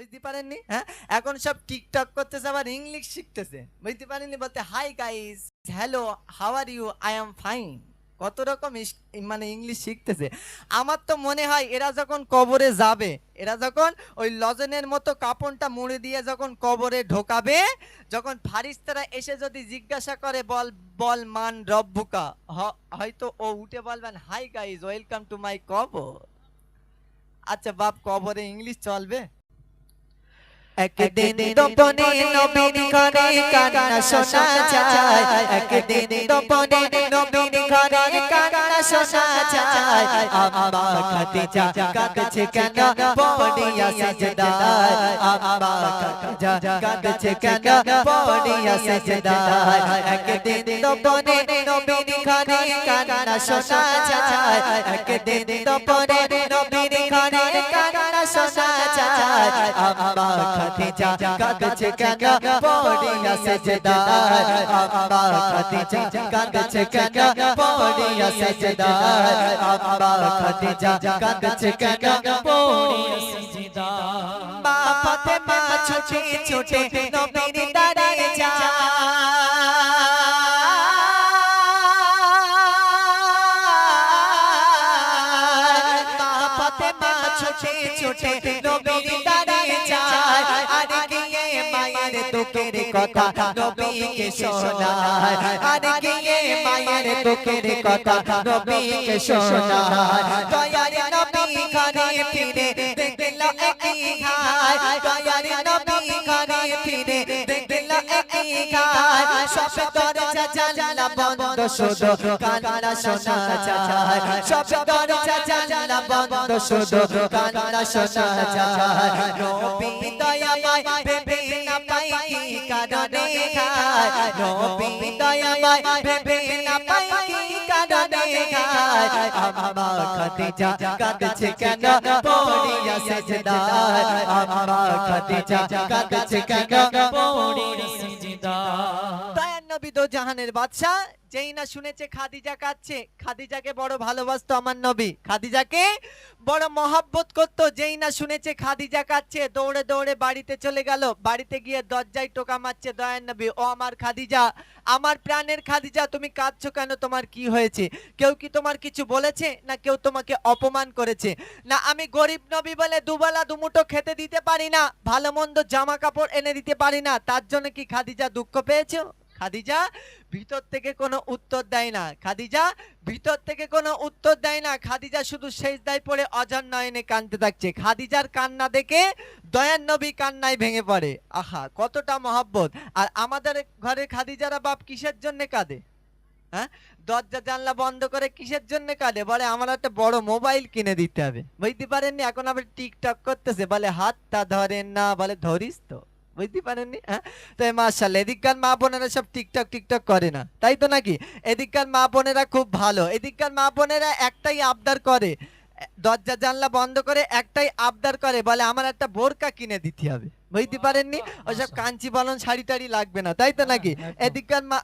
বুঝতে পারেননি? হ্যাঁ? এখন সব টিকটক করতেছে, আবার ইংলিশ শিখতেছে। বুঝতে পারেননি? বলতে hi guys hello how are you I am fine কত রকম মানে ইংলিশ শিখতেছে। আমার তো মনে হয়, এরা যখন কবরে যাবে, এরা যখন ওই লজনের মতো কাপড়টা মুড়ে দিয়ে যখন কবরে ঢোকাবে, যখন ফারিস্তারা এসে যদি জিজ্ঞাসা করে, বল বল মান রব্বুকা? হয়তো ও উঠে বলবেন hi guys welcome to my কবর। আচ্ছা বাপ, কবরে ইংলিশ চলবে? একদিন দপনে নবীন ঘরে কান্না শোনা যায়। একদিন দপনে নবীন ঘরে কান্না শোনা যায়। আম্মা খাদিজা কাঁদছে কেন? পড়িয়া সিজদায়। আম্মা খাদিজা কাঁদছে কেন? পড়িয়া সিজদায়। একদিন দপনে নবীন ঘরে কান্না শোনা যায়। একদিন দপনে নবীন ঘরে যায় আম্মা খাদিজা কাঁদছে কেন পড়িয়া সিজদায়? আম্মা খাদিজা কাঁদছে কেন পড়িয়া সিজদায়? আম্মা খাদিজা ছুটে ছোটে নবীর দাঁড়িয়ে যায় আর গিয়ে মায়ের দুঃখের কথা নবীকে শোনায় আর গিয়ে মায়ের দুঃখের কথা নবীকে শোনায় দয়ার নবী ঘরে ফিরে দেখল একই ঘায় দয়ার নবী ঘরে ফিরে দেখল একই ঘায় সব দরজা জানলা বন্ধ শুধু, কান্না শোনা যায়। সব দরজা জানলা বন্ধ শুধু, কান্না শোনা যায়। নবী দয়াময় ভেবে না পাই কি কারণে খায় নবী দয়াময় ভেবে না পাই কি খায় আম্মা খাদিজা কাঁদছে কেন? পড়িয়া সেজদায় আম্মা খাদিজা কাঁদছে কেন? পড়িয়া সেজদায় নবী দো জাহানের বাদশা যেই না শুনেছে খাদিজা কাঁদছে খাদিজাকে বড় ভালোবাসতো আমার নবী। খাদিজাকে বড় মহাব্বত করতো, যেই না শুনেছে খাদিজা কাঁদছে দৌড়ে দৌড়ে বাড়িতে চলে গেল। বাড়িতে গিয়ে দরজায় টোকা মারছে দয়ার নবী। ও আমার খাদিজা, আমার প্রাণের খাদিজা, তুমি কাঁদছো কেন? তোমার কি হয়েছে? কেউ কি তোমার কিছু বলেছে? না কেউ তোমাকে অপমান করেছে? না আমি গরিব নবী বলে দুবেলা দুমুঠো খেতে দিতে পারি না? ভালো মন্দ জামা কাপড় এনে দিতে পারি না? তার জন্য কি খাদিজা দুঃখ পেয়েছ? খাদিজা ভিতর থেকে কোনো উত্তর দেয় না। খাদিজা ভিতর থেকে কোনো উত্তর দেয় না। খাদিজা শুধু শেষ দায় পড়ে অজান নয়নে কানতে থাকছে। খাদিজার কান্না দেখে দয়ান নবী কান্নায় ভেঙে পড়ে। আহা, কতটা মহাব্বত। আর আমাদের ঘরে খাদিজারা বাপ কিসের জন্য কাঁদে? হ্যাঁ? দরজা, জানলা বন্ধ করে কিসের জন্য কাঁদে? বলে আমার একটা বড় মোবাইল কিনে দিতে হবে। বুঝতে পারেননি? এখন আবার টিকটক করতেছে। বলে, হাতটা ধরেন না। বলে, ধরিস তো। বুঝতে পারেননি? হ্যাঁ? তো মার্শাল্লাহ এদিককার মা বোনেরা সব টিকটক টিকটক করে না তাই তো নাকি? এদিককার মা বোনেরা খুব ভালো এদিককার মা বোনেরা একটাই আবদার করে দরজা জানলা বন্ধ করে একটাই আবদার করে বলে আমার একটা বোরকা কিনে দিতে হবে বুঝতে পারেননি? ওসব কাঞ্চি বলন শাড়ি টাড়ি লাগবে না তাই তো নাকি? এদিককার মা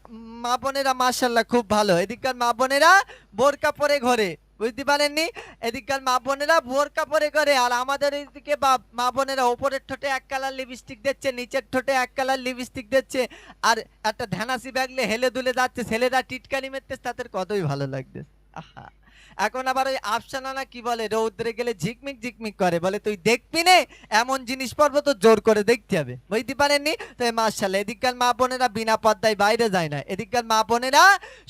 মা বোনেরা মার্শাল্লাহ খুব ভালো এদিককার মা বোনেরা বোরকা পরে ঘরে বুঝতে পারেননি? এদিককার মা বোনেরা বোরকা পরে করে, আর আমাদের এদিকে মা বোনেরা ওপরের ঠোঁটে এক কালার লিপস্টিক দিচ্ছে, নিচের ঠোঁটে এক কালার লিপস্টিক দিচ্ছে, আর একটা ধ্যানাসি ব্যাগলে হেলে দুলে যাচ্ছে, ছেলেরা টিটকানি মেরতেছে, তাদের কতই ভালো লাগছে আহা। এখন আবার ওই আফসানা না কি বলে রৌদ্রে গেলে ঝিকমিক ঝিকমিক করে, বলে, তুই দেখবি নে, এমন জিনিস পর্ব তো জোর করে দেখতে হবে। বুঝতে পারেননি? তো মার্শাল্লাহ এদিককার মা বোনেরা বিনা পদ্মায় বাইরে যায় না। এদিককার মা বোনেরা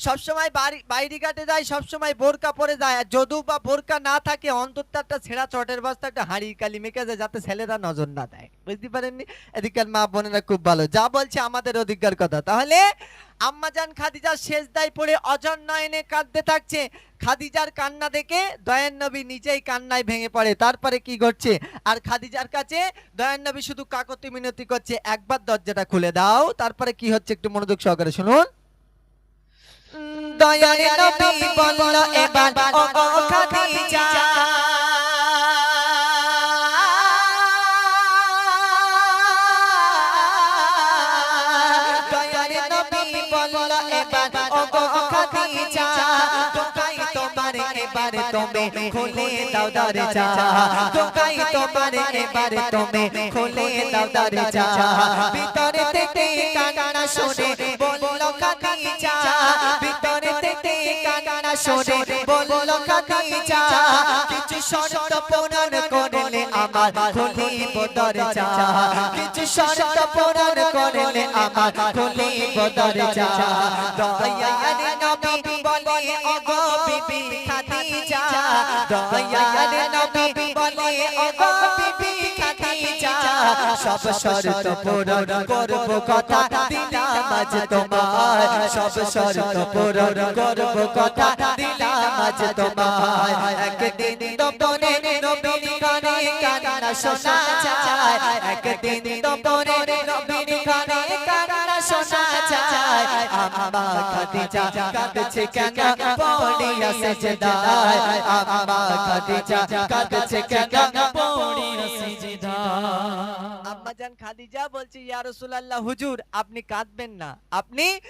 সবসময় বাড়ি, বাইরে ঘাটে যায়, সবসময় বোরকা পরে যায়, আর যদু বা বোরকা না থাকে অন্তত একটা ছেঁড়া চটের বস্তা একটা হাঁড়ি কালি মেখে যায়, যাতে ছেলেরা নজর না দেয়। বুঝতে পারেননি? এদিককার মা বোনেরা খুব ভালো। যা বলছে আমাদের অধিকার কথা। তাহলে আম্মাজান খাদিজার শেষ দায় পড়ে অজন নয়নে কাঁদতে থাকছে। খাদিজার কান্না দেখে দয়ান নবী নিজেই কান্নায় ভেঙে পড়ে। তারপরে কি ঘটছে? আর খাদিজার কাছে দয়ান নবী শুধু কাকতি মিনতি করছে, একবার দরজাটা খুলে দাও, তারপরে কি হচ্ছে একটু মনোযোগ সহকারে শুনুন। দয়ার নবী বলল, এবার ও খাদিজা দোকাই তোমার এবার তুমি, খুলে ভিতরে থেকে কান্না শুনে বলল খাদিজা, ভিতরে থেকে কান্না শুনে বলল খাদিজা। কিছু শর্ত পূরণ করলে আমার খুলিব দরজা কিছু শর্ত পূরণ করলে আমার খুলিব নবী নবী খাদিজা সব করব কথা, দিলাম আজ তোমার। সব করব কথা, দিলাম আজ তোমার। একদিন নবীর গানে কান্না খাদিজা হুজুর আপনি কাঁদবেন না। আপনি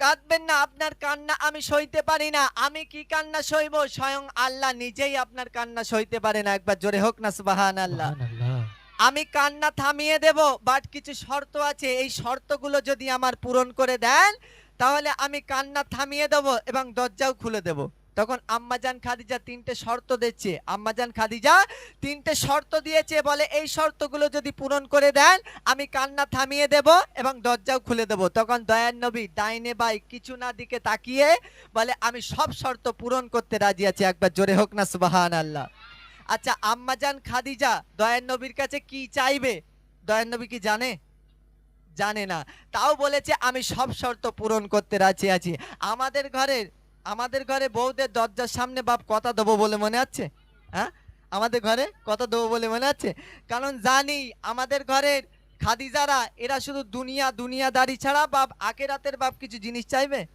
কাঁদবেন না আপনার কান্না আমি সইতে পারি না। আমি কি কান্না সইব? স্বয়ং আল্লাহ নিজেই আপনার কান্না সইতে পারে না। একবার জোরে হোক না সুবহানাল্লাহ। আমি কান্না থামিয়ে দেব বাট কিছু শর্ত আছে। এই শর্তগুলো যদি আমার পূরণ করে দেন তাহলে আমি কান্না থামিয়ে দেব এবং দরজাও খুলে দেব। তখন আম্মাজান খাদিজা তিনটে শর্ত দিচ্ছে। আম্মাজান খাদিজা তিনটে শর্ত দিয়েছে, বলে এই শর্তগুলো যদি পূরণ করে দেন, আমি কান্না থামিয়ে দেব এবং দরজাও খুলে দেব। তখন দয়ার নবী ডাইনে বাই কিছু না দিকে তাকিয়ে বলে, আমি সব শর্ত পূরণ করতে রাজি আছি, একবার জোরে হোক না সুবাহান আল্লাহ আচ্ছা আম্মাজান খাদিজা দয়ার নবীর কাছে কি চাইবে? দয়ার নবী কি জানে? জানে না। তাও বলেছে, আমি সব শর্ত পূরণ করতে রাজি আছি। আমাদের ঘরের আমাদের ঘরে বউদের দরজার সামনে বাপ কথা দেবো বলে মনে আছে? হ্যাঁ? আমাদের ঘরে কথা দেবো বলে মনে আছে? কারণ জানি আমাদের ঘরের খাদিজারা, এরা শুধু দুনিয়া, দুনিয়াদারি ছাড়া বাপ আকে রাতের বাপ কিছু জিনিস চাইবে?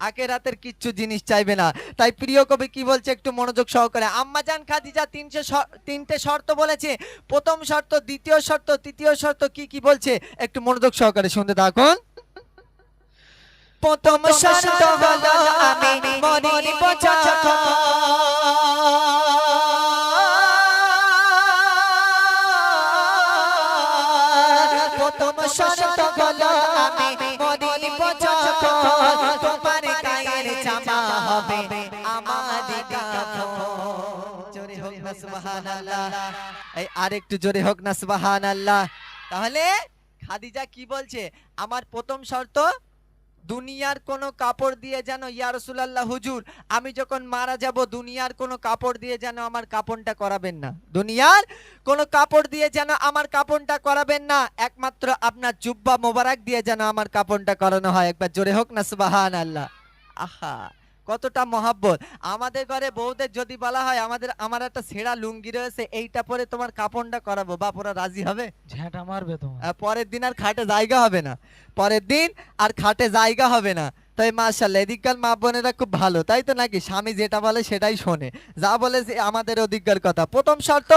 আকে রাতের কিচ্ছু জিনিস চাইবে না। তাই প্রিয় কবি কি বলছে একটু মনোযোগ সহকারে? আম্মাজান খাদিজা তিনশো তিনটে শর্ত বলেছে। প্রথম শর্ত, দ্বিতীয় শর্ত, তৃতীয় শর্ত কি কি বলছে? একটু মনোযোগ সহকারে শুনতে থাকুন। প্রথম শর্ত হলো আমি মরিব প্রথম হলো আমি মরিব তোমার গায়ের জামা হবে আমার জোরে হোক না সুবহানাল্লাহ। এই আরেকটু জোরে হোক না সুবহানাল্লাহ। তাহলে খাদিজা কি বলছে? আমার প্রথম শর্ত দুনিয়ার কোনো কাপড় দিয়ে যেন, ইয়া রাসূলুল্লাহ, হুজুর, আমি যখন মারা যাব, দুনিয়ার কোনো কাপড় দিয়ে যেন আমার কাপড়টা করাবেন না। দুনিয়ার কোনো কাপড় দিয়ে যেন আমার কাপড়টা করাবেন না, একমাত্র আপনার জুব্বা মোবারক দিয়ে যেন আমার কাপড়টা করানো হয়। একবার জোরে হোক না সুবাহান আল্লাহ আহা। কতটা মহাব্বত। আমাদের ঘরে বউদের যদি বলা হয় আমাদের আমার একটা ছেঁড়া লুঙ্গি রয়েছে এইটা পরে তোমার কাপড়টা করাবো। বাপ ওরা রাজি হবে? ঝ্যাঁটা মারবে তোমার। পরের দিন আর খাটে জায়গা হবে না। পরের দিন আর খাটে জায়গা হবে না। তাই মার্শাল্লাহ এদিককার মা বোনেরা খুব ভালো তাই তো নাকি? স্বামী যেটা বলে সেটাই শোনে। যা বলে সে আমাদের অধিকার কথা। প্রথম শর্ত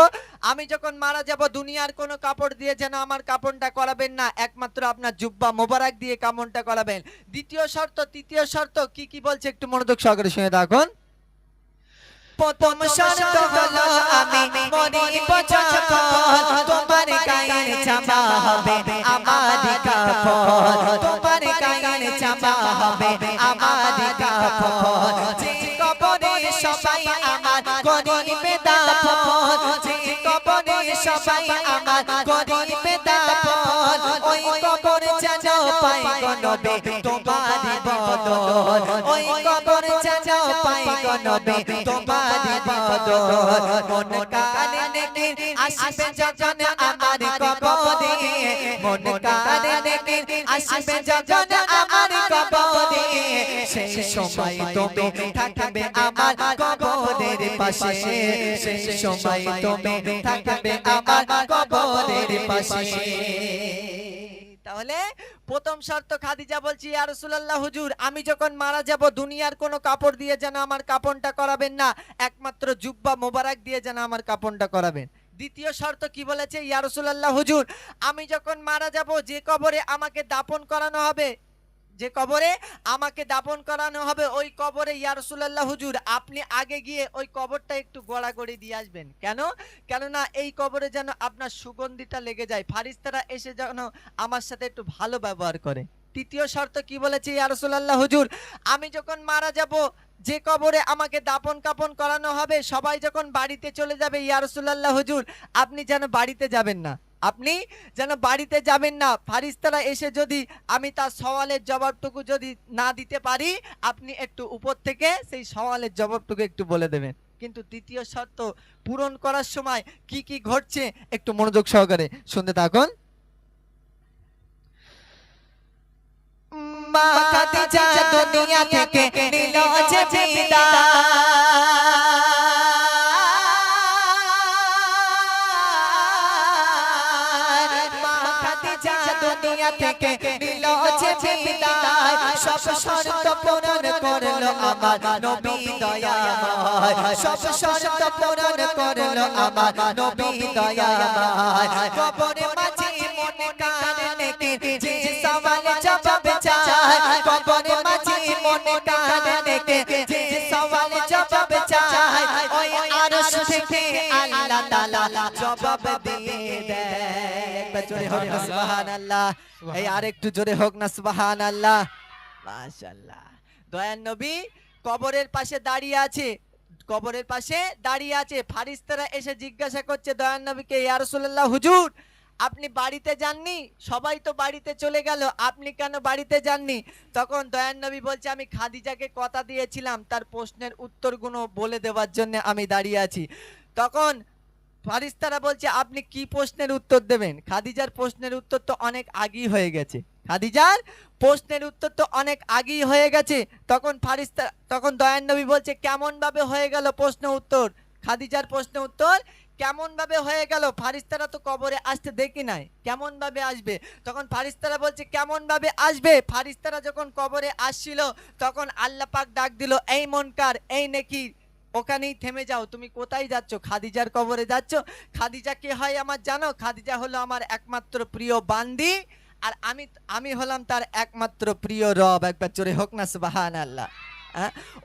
আমি যখন মারা যাব দুনিয়ার কোনো কাপড় দিয়ে যেন আমার কাপড়টা করাবেন না একমাত্র আপনার জুব্বা মোবারক দিয়ে কাপড়টা করাবেন। দ্বিতীয় শর্ত তৃতীয় শর্ত কি কি বলছে একটু মনোযোগ সহকারে শুনে থাকুন। প্রথম শর্ত হলো আমি মরিব যখন তোমার গায়ের জামা হবে আমার জামা হবে আমার কাফন। যে কবরে সবাই আমার গরিবে দাফন। যে কবরে সবাই আমার গরিবে দাফন। ওই কবর পাই গনবে তোমার বদল। ওই কবর যেন পাই গনবে তোমার বদল। মন কানে নেকি আসবে যখন আমার কবরে। মন কানে নেকি আসবে যখন আমার কবরে। সেই সময় তুমি থাকবে আমার কবরের পাশে। সেই সময় তুমি থাকবে আমার কবরের পাশে। তাহলে প্রথম শর্ত খাদিজা বলছি, ইয়া রাসূলুল্লাহ, হুজুর, আমি যখন মারা যাব, দুনিয়ার কোনো কাপড় দিয়ে যেন আমার কাপনটা করাবেন না, একমাত্র জুব্বা মোবারক দিয়ে যেন আমার কাপনটা করাবেন। দ্বিতীয় শর্ত কি বলেছে? ইয়া রাসূলুল্লাহ, হুজুর, আমি যখন মারা যাব, যে কবরে আমাকে দাপন করানো হবে যে কবরে আমাকে দাপন করানো হবে, ওই কবরে ইয়ারসুল্লাহ হুজুর, আপনি আগে গিয়ে ওই কবরটা একটু গড়াগড়ি দিয়ে আসবেন। কেন? কেননা এই কবরে যেন আপনার সুগন্ধিটা লেগে যায়। ফারিস্তারা এসে যেন আমার সাথে একটু ভালো ব্যবহার করে। তৃতীয় শর্ত কি বলেছে ইয়া রাসূলুল্লাহ, হুজুর? আমি যখন মারা যাব, যে কবরে আমাকে দাপন কাপন করানো হবে, সবাই যখন বাড়িতে চলে যাবে, ইয়া রাসূলুল্লাহ, হুজুর, আপনি যেন বাড়িতে যাবেন না। আপনি যেন বাড়িতে যাবেন না। ফারিস্তারা এসে যদি আমি তার সওয়ালের জবাবটুকু যদি না দিতে পারি, আপনি একটু উপর থেকে সেই সওয়ালের জবাবটুকু একটু বলে দেবেন। কিন্তু দ্বিতীয় শর্ত পূরণ করার সময় কি কি ঘটছে একটু মনোযোগ সহকারে শুনতে থাকুন। মা খাদিজা দুনিয়া থেকে নিল যে বিদায়। দুনিয়া থেকে নিল বিদায়। সব শর্ত পূরণ করল আমার নবী দয়াময়। সব শর্ত পূরণ করল আমার নবী দয়াময়। কবরে মাঝে মনে কানে নেকে যে সওয়াল জবাব চায়। কবরে মাঝে মনে কানে নেকে যে সওয়াল জবাব চায়। ওই আরশ থেকে আল্লাহ তাআলা জবাব দিয়ে দেয়। একবার জোরে হোক না সুবহানাল্লাহ। এই আরেকটু জোরে হোক না সুবহানাল্লাহ। মাশাআল্লাহ। দয়ান নবী কবরের পাশে দাঁড়িয়ে আছে কবরের পাশে দাঁড়িয়ে আছে। ফারিস্তারা এসে জিজ্ঞাসা করছে দয়ান নবীকে ইয়া রাসূলুল্লাহ হুজুর আপনি বাড়িতে যাননি? সবাই তো বাড়িতে চলে গেল আপনি কেন বাড়িতে যাননি? তখন দয়ান নবী বলছে আমি খাদিজাকে কথা দিয়েছিলাম তার প্রশ্নের উত্তরগুলো বলে দেওয়ার জন্য আমি দাঁড়িয়ে আছি। তখন ফারিস্তারা বলছে, আপনি কি প্রশ্নের উত্তর দেবেন? খাদিজার প্রশ্নের উত্তর তো অনেক আগেই হয়ে গেছে। খাদিজার প্রশ্নের উত্তর তো অনেক আগেই হয়ে গেছে। তখন ফারিস্তা, তখন দয়ান নবী বলছে কেমন ভাবে হয়ে গেল প্রশ্ন উত্তর? খাদিজার প্রশ্ন উত্তর কেমন ভাবে হয়ে গেল? ফারিস্তারা তো কবরে আসতে দেখি নাই। কেমন ভাবে আসবে? তখন ফারিস্তারা বলছে কেমন ভাবে আসবে? ফারিস্তারা যখন কবরে আসছিল, তখন আল্লাপাক ডাক দিল, এই মনকার, এই নেকি ওখানেই থেমে যাও। তুমি কোথায় যাচ্ছ? খাদিজার কবরে যাচ্ছ? খাদিজা কে হয় আমার জানো? খাদিজা হলো আমার একমাত্র প্রিয় বান্দি আর আমি আমি হলাম তার একমাত্র প্রিয় রব। একবার চোরে হোক না সুবাহান আল্লাহ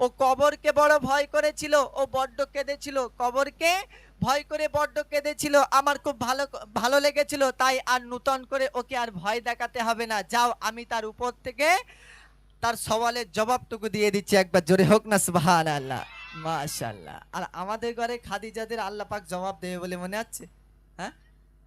ও কবরকে বড় ভয় করেছিল, ও বড্ড কেঁদেছিল। কবরকে ভয় করে বড্ড কেঁদেছিল। আমার খুব ভালো ভালো লেগেছিল, তাই আর নূতন করে ওকে আর ভয় দেখাতে হবে না। যাও, আমি তার উপর থেকে তার সওয়ালের জবাবটুকু দিয়ে দিচ্ছি। একবার জোরে হোক না সুবহান আল্লাহ মাশাল্লাহ আর আমাদের ঘরে খাদিজাদের আল্লাহ পাক জবাব দেবে বলে মনে আছে? হ্যাঁ?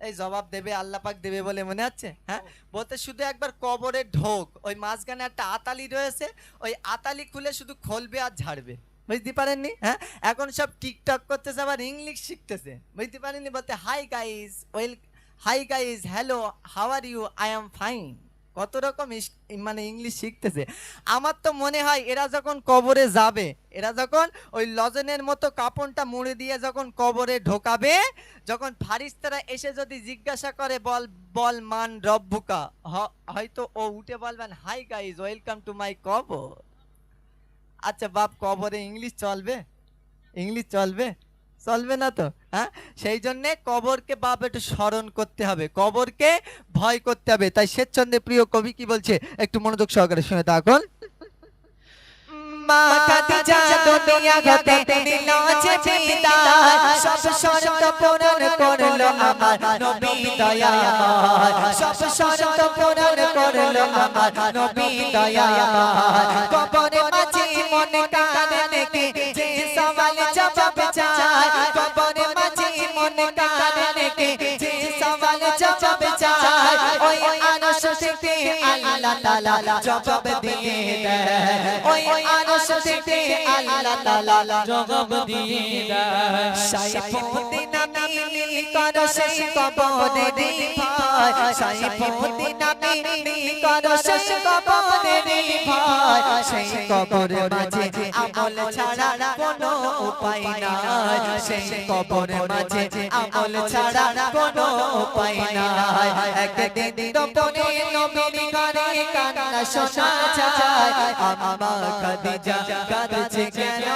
এই জবাব দেবে, আল্লাহ পাক দেবে বলে মনে আছে? হ্যাঁ? বলতে শুধু একবার কবরে ঢোক, ওই মাঝখানে একটা আতালি রয়েছে, ওই আতালি খুলে শুধু খুলবে আর ঝাড়বে। বুঝতে পারেননি? হ্যাঁ? এখন সব টিকটক করতেছে, আবার ইংলিশ শিখতেছে। বুঝতে পারেননি? বলতে hi guys well hi guys hello how are you I am fine কত রকম মানে ইংলিশ শিখতেছে। আমার তো মনে হয় এরা যখন কবরে যাবে, এরা যখন ওই লজনের মতো কাপড়টা মুড়ে দিয়ে যখন কবরে ঢোকাবে, যখন ফারিস্তারা এসে যদি জিজ্ঞাসা করে, বল বল মান রব্বুকা? হয়তো ও উঠে বলবেন hi guys, welcome to my কবর। আচ্ছা বাপ, কবরে ইংলিশ চলবে? ইংলিশ চলবে? চলবে না তো হ্যাঁ? সেই জন্যে কবরকে বাপ একটু স্মরণ করতে হবে। কবরকে ভয় করতে হবে। তাই স্বেচ্ছন্দে প্রিয় কবি কি বলছে? একটু মনোযোগ সহকারে শুনে থাকুন। মা নেকে যে সওয়াল জবাব চায় ওই থেকে আল্লাহ তাআলা জবাব দিয়ে দেয়। আল্লাহ তাআলা জবাব দিয়ে আমল ছাড়া কোনো উপায় নাই। সেই কবরে মাঝে আমল ছাড়া কোনো উপায় নাই। একদিন ঘরে কান্না শোনা যায়। আম্মা খাদিজা কাঁদছে কেন?